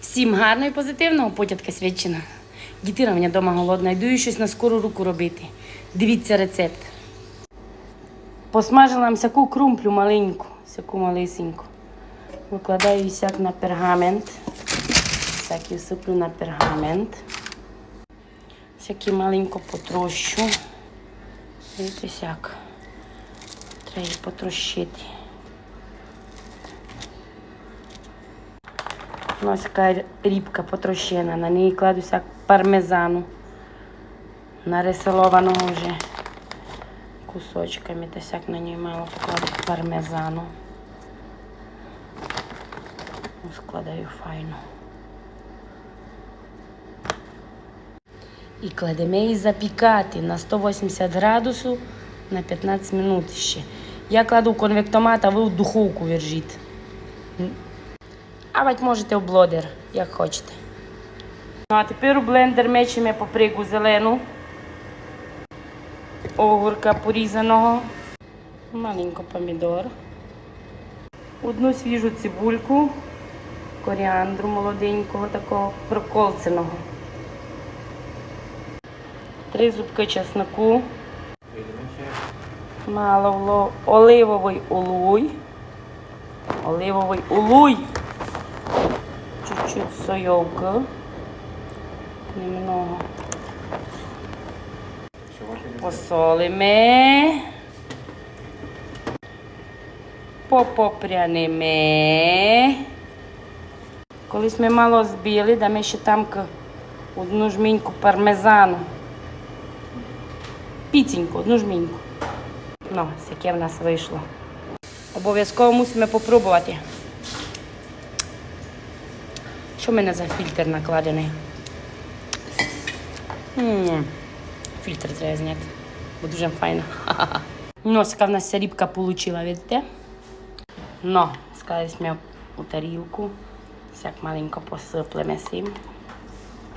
Всім гарного і позитивного потятка свідчина. Дітина мене вдома голодна, йду щось на скору руку робити. Дивіться рецепт. Посмажила нам всяку крумплю маленьку, всяку малесеньку. Викладаю її сяк на пергамент. Всякі всиплю на пергамент. Всякі маленько потрощу. Видите, сяк. Треба її потрощити. Ось така рібка потрощена. На неї кладу сяк пармезану. Нарисованого вже кусочками. Та сяк на ній мало покладу пармезану. Складаю файно. І кладемо її запікати на 180 градусів на 15 минут ще. Я кладу в конвектомат, а ви в духовку вержіть. А бать можете в блодер, як хочете. Ну, а тепер у блендер мечемо паприку зелену, огурка порізаного, маленько помідор, одну свіжу цибульку, коріандру молоденького, такого проколценого, три зубки чесноку, мало оливовий улуй, оливовий улуй чуть-чуть соевка. Немного. Посолимо. Попопрянемо. Колись ми мало збили, дамо ще там одну жміньку пармезану. Піценьку, одну жміньку. Ну, яке в нас вийшло. Обов'язково мусимо попробувати. Що в мене за фільтр накладений? м Фільтр треба зняти, бо дуже файно. Ну, яка в нас рібка вийшла, видите? Ну, склались ми у тарілку. Всяк маленько посиплемо цим.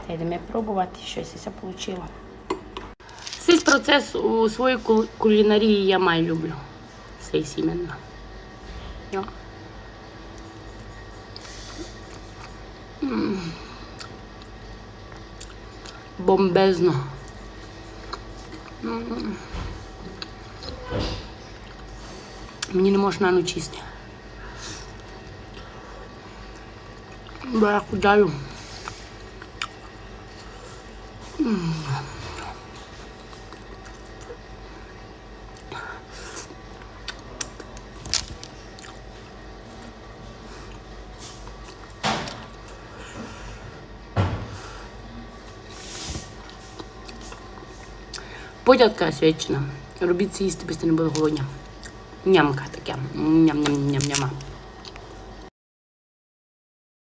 Та йдемо пробувати, щось це вийшло. Цей процес у своїй кулінарії я май люблю. Цей іменно. Бомбезно. М. Мені не можна на чисти. Бо я худаю. М. Подятка свячена. Робіть їсти, без не буде голодня. Нямка таке. Ням-ням-ням-няма.